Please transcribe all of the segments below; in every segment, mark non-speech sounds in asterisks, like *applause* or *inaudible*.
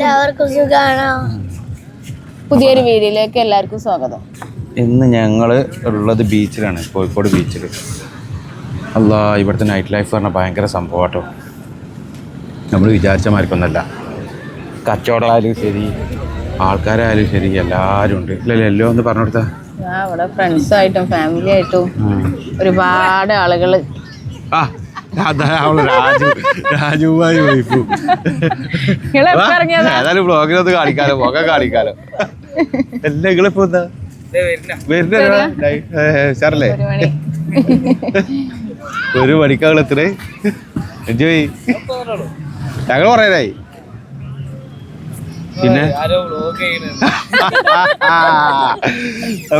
എല്ലാവർക്കും സുഖാണോ? പുതിയൊരു വീഡിയോയിലേക്ക് എല്ലാവർക്കും സ്വാഗതം. ഇന്ന് ഞങ്ങൾ ഉള്ളത് ബീച്ചിലാണ് കോഴിക്കോട് ബീച്ചിൽ അല്ല ഇവിടുത്തെ നൈറ്റ് ലൈഫ് പറഞ്ഞാൽ ഭയങ്കര സംഭവം കേട്ടോ നമ്മൾ വിചാരിച്ച മാർക്കൊന്നല്ല കച്ചവടമായാലും ശരി ആൾക്കാരായാലും ശരി എല്ലാവരും ഉണ്ട്. ഇല്ലല്ലോ എല്ലോ ഒന്ന് പറഞ്ഞു കൊടുത്താ. ഇവിടെ ഫ്രണ്ട്സായിട്ടും ഫാമിലി ആയിട്ടും ഒരുപാട് ആളുകൾ ആ അതാ അവൾ രാജു. രാജുവായി വൈഫു ഏതായാലും ബ്ലോഗിനൊന്ന് കാണിക്കാലോ മുഖം കാണിക്കാലോ. എല്ലാം നിങ്ങളിപ്പോ എന്താ വരുന്ന. സാറല്ലേ ഒരു മണി. ഒരു മണിക്കാൾ എത്രേ എൻജോയ്. ഞങ്ങൾ പറയാനായി പിന്നെ?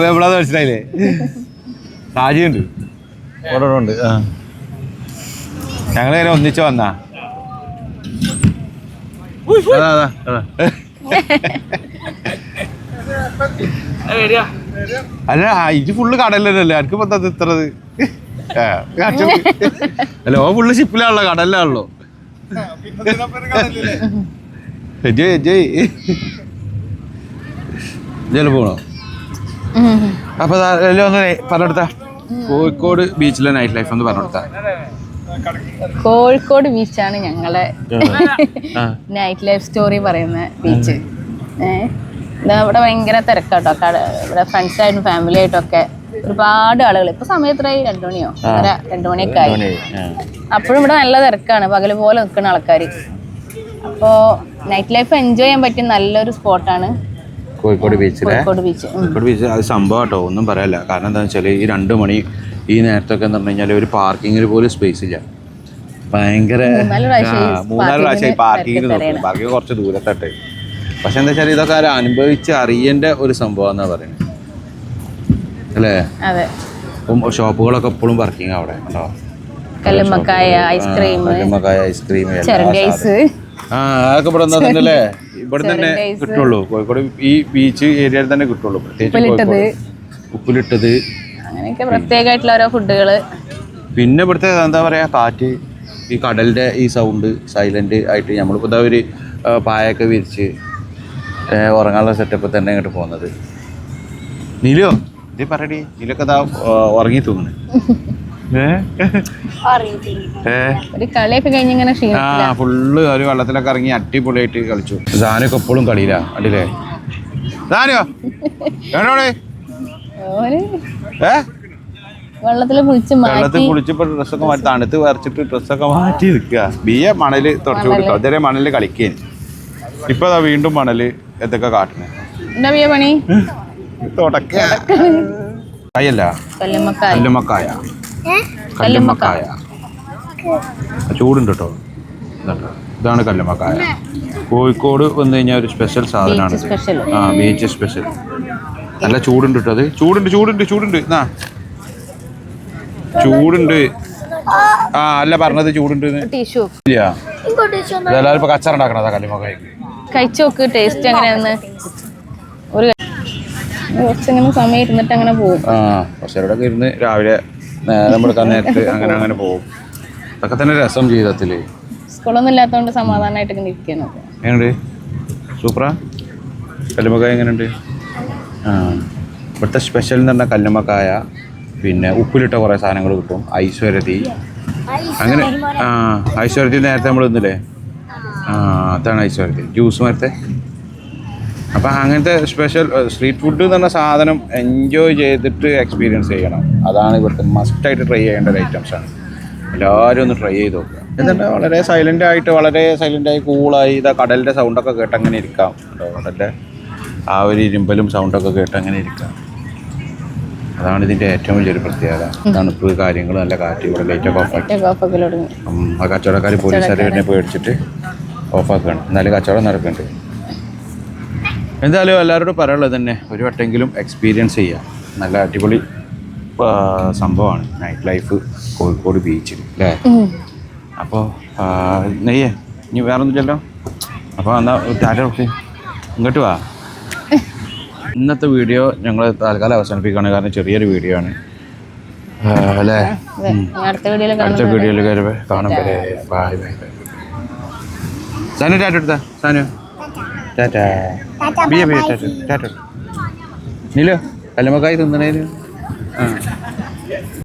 എവിടാന്ന് മനസ്സിലായില്ലേ? *laughs* രാജുണ്ട്. ഇവിടെ ഉണ്ട്. ആ. ഞങ്ങൾ നേരെ ഒന്നിച്ച് വന്നാ. അതാ അതാ അതാ. അല്ല ഇത് ഫുള്ള് കടലല്ലേ എനിക്ക് ഇപ്പൊ അത് ഇത്രത്. അല്ല ഓ ഫുള്ള് ഷിപ്പിലാണല്ലോ കടലിലാണല്ലോ. ജയ് ജയ്. പോണോ. അപ്പൊ ഒന്ന് പറഞ്ഞെടുത്ത കോഴിക്കോട് ബീച്ചിലെ നൈറ്റ് ലൈഫ് ഒന്ന് പറഞ്ഞെടുത്ത കോഴിക്കോട് ബീച്ചാണ് ഞങ്ങളെ നൈറ്റ് ലൈഫ് സ്റ്റോറി പറയുന്ന ബീച്ച്. ഇവിടെ ഭയങ്കര തിരക്കാട്ടോ. കട ഇവിടെ ഫ്രണ്ട്സായിട്ടും ഫാമിലി ആയിട്ടും ഒക്കെ ഒരുപാട് ആളുകൾ. ഇപ്പൊ സമയത്തായി രണ്ടു മണിയോ? രണ്ടു മണിയൊക്കെ ആയി. അപ്പോഴും ഇവിടെ നല്ല തിരക്കാണ്. പകൽ പോലെ നിൽക്കുന്ന ആൾക്കാർ അപ്പോൾ നൈറ്റ് ലൈഫ് എൻജോയ് ചെയ്യാൻ പറ്റിയ നല്ലൊരു സ്പോട്ടാണ് കോഴിക്കോട് ബീച്ചിലെ. കോഴിക്കോട് ബീച്ച്. കോഴിക്കോട് ബീച്ച് അത് സംഭവം കേട്ടോ ഒന്നും പറയാല്ല. കാരണം എന്താണെന്ന് വെച്ചാൽ ഈ രണ്ട് മണി ഈ നേരത്തൊക്കെ എന്ന് പറഞ്ഞു കഴിഞ്ഞാൽ ഒരു പാർക്കിങ്ങിൽ പോലും സ്പേസ് ഇല്ല. ഭയങ്കര മൂന്നാൽ പ്രാവശ്യം ഈ ആ, മൂന്നാൽ പ്രാവശ്യം parking-ന് പാർക്കിങ്ങിന് നോക്കും. പാർക്കിങ് കുറച്ച് ദൂരത്തട്ടെ. പക്ഷെ എന്താ വെച്ചാൽ ഇതൊക്കെ ആരും അനുഭവിച്ച് അറിയേണ്ട ഒരു സംഭവം എന്നാ പറയുന്നത് അല്ലേ ഷോപ്പുകളൊക്കെ എപ്പോഴും പാർക്കിംഗ് അവിടെ. ഉണ്ടോ കല്ലുമ്മക്കായ ഐസ്ക്രീം കല്ലുമ്മക്കായ ഐസ്ക്രീം ആ അതൊക്കെ ഇവിടെ തന്നെ കിട്ടുള്ളൂ. കോഴിക്കോട് ഈ ബീച്ച് ഏരിയയിൽ തന്നെ കിട്ടുള്ളൂ. പ്രത്യേകിച്ച് ഉപ്പിലിട്ടത്. അങ്ങനെയൊക്കെ പ്രത്യേകമായിട്ടുള്ള ഓരോ ഫുഡുകൾ. പിന്നെ ഇവിടുത്തെ എന്താ പറയാ കാറ്റ് ഈ കടലിന്റെ ഈ സൗണ്ട് സൈലന്റ് ആയിട്ട് നമ്മളിപ്പോൾ ഇതാ ഒരു പായൊക്കെ വിരിച്ച് ഉറങ്ങാനുള്ള സെറ്റപ്പ് തന്നെ ഇങ്ങോട്ട് പോകുന്നത് നീലോ ഇത് പറയടി നീലൊക്കെ ഇതാ ഉറങ്ങി തൂങ്ങണ് ഫുള്ള് ഒരു വെള്ളത്തിലൊക്കെ ഇറങ്ങി അടിപൊളിയായിട്ട് കളിച്ചു. സാനൊക്കെ എപ്പോഴും കളിയില്ല അടിലേ സാനോ എവിടെയോടെ വെള്ളത്തിൽ കുളിച്ച് വെള്ളത്തിൽ മാറ്റി കുളിച്ചപ്പോ ഡ്രസ്സൊക്കെ മാറ്റി തണുത്ത് വരച്ചിട്ട് ഡ്രസ്സൊക്കെ മാറ്റി നിൽക്കുക. ബിയ മണൽ തുടച്ചു കൊടുക്കുക. ഇതുവരെ മണൽ കളിക്കേന്. ഇപ്പൊ ദാ വീണ്ടും മണൽ എന്തൊക്കെ കാട്ടണേ എന്താ പിയ പണി? തുടക്ക. കായല്ല? കല്ലുമ്മക്കായ. കല്ലുമ്മക്കായ. കല്ലുമ്മക്കായ. ചൂടുണ്ട് കേട്ടോ. ഇതാണ് കല്ലുമ്മക്കായ. കോഴിക്കോട് വന്നു കഴിഞ്ഞാൽ ഒരു സ്പെഷ്യൽ സാധനമാണ് ആ ബീച്ച് സ്പെഷ്യൽ നല്ല ചൂടുണ്ട് കേട്ടോ അത്. ചൂടുണ്ട് ചൂടുണ്ട് ചൂടുണ്ട്. എന്നാ ചൂടുണ്ട്. ആ അല്ല പറഞ്ഞത് ചൂടുണ്ട് ടിഷ്യൂ. ഇല്ല. ഇതെല്ലാവരും ഇപ്പൊ കച്ചറ ഉണ്ടാക്കണതാ കല്ലുമ്മക്കായ്ക്ക് കഴിച്ചു നോക്ക് ടേസ്റ്റ് എങ്ങനെയാന്ന് ഒരു കുറച്ചിങ്ങനെ സമയം ഇരുന്നിട്ട് അങ്ങനെ പോകും. ആ കുറച്ചേരൊക്കെ ഇരുന്ന് രാവിലെ നേരം എടുക്കാൻ നേരത്ത് അങ്ങനെ അങ്ങനെ പോകും. അതൊക്കെ തന്നെ രസം ജീവിതത്തിൽ. സ്കൂളൊന്നും ഇല്ലാത്തതുകൊണ്ട് സമാധാനമായിട്ട് ഇങ്ങനെ ഇരിക്കുന്നത് എങ്ങനെയുണ്ട്? സൂപ്പറാ? കല്ലുമ്മക്കായ എങ്ങനെയുണ്ട്? ഇവിടുത്തെ സ്പെഷ്യൽ എന്ന് പറഞ്ഞാൽ കല്ലുമ്മക്കായ പിന്നെ ഉപ്പിലിട്ട കുറേ സാധനങ്ങൾ കിട്ടും. ഐശ്വരതി അങ്ങനെ ആ ഐശ്വരതി നേരത്തെ നമ്മൾ ഇന്നില്ലേ ആ അതാണ് ഐശ്വരതി ജ്യൂസ് മരത്തെ. അപ്പം അങ്ങനത്തെ സ്പെഷ്യൽ സ്ട്രീറ്റ് ഫുഡ് എന്ന് പറഞ്ഞ സാധനം എൻജോയ് ചെയ്തിട്ട് എക്സ്പീരിയൻസ് ചെയ്യണം. അതാണ് ഇവിടുത്തെ മസ്റ്റ് ആയിട്ട് ട്രൈ ചെയ്യേണ്ട ഒരു ഐറ്റംസ് ആണ്. എല്ലാവരും ഒന്ന് ട്രൈ ചെയ്ത് നോക്കുക. എന്നിട്ട് വളരെ സൈലന്റ് ആയിട്ട് വളരെ സൈലന്റ് ആയി കൂളായി ഇതാ കടലിന്റെ സൗണ്ടൊക്കെ കേട്ട് അങ്ങനെ ഇരിക്കാം. കടലിന്റെ ആ ഒരു ഇരുമ്പലും സൗണ്ടൊക്കെ കേട്ട് അങ്ങനെ ഇരിക്കാം. അതാണ് ഇതിന്റെ ഏറ്റവും വലിയൊരു പ്രത്യേകത. തണുപ്പ് കാര്യങ്ങൾ നല്ല കാറ്റ് ഇവിടെ ലൈറ്റൊക്കെ ഓഫ് ആക്കി. കോപ്പൊക്കെ തുടങ്ങി. ഉം, ആ കച്ചവടക്കാർ പോലീസുകാർ എന്നെ പേടിച്ചിട്ട് ഓഫാക്കുകയാണ് എന്നാലും കച്ചവടം നടക്കുന്നുണ്ട് എന്തായാലും എല്ലാവരോടും പറയാനുള്ളത് തന്നെ ഒരു വട്ടെങ്കിലും എക്സ്പീരിയൻസ് ചെയ്യുക നല്ല അടിപൊളി സംഭവമാണ്. നൈറ്റ് ലൈഫ് കോഴിക്കോട് ബീച്ചിൽ അല്ലേ അപ്പോൾ നെയ്യേ ഇനി വേറെ ഒന്നും ചെല്ലോ അപ്പോൾ എന്നാൽ ടാറ്റ ഓക്കെ. ഇങ്ങോട്ട് വാ. ഇന്നത്തെ വീഡിയോ ഞങ്ങൾ തൽക്കാലം അവസാനിപ്പിക്കുകയാണ്. കാരണം ചെറിയൊരു വീഡിയോ ആണ്. അല്ലേ? അടുത്ത വീഡിയോയിൽ അടുത്ത വീഡിയോയിൽ കയറി കാണാൻ വരെ bye bye bye. Sanu tata എടുത്താ? സാനു. ടാറ്റാ. ബിയ ബിയ ടാറ്റ ടാറ്റ. നീലോ കല്ലുമക്കായ തിന്നണേന് ആ.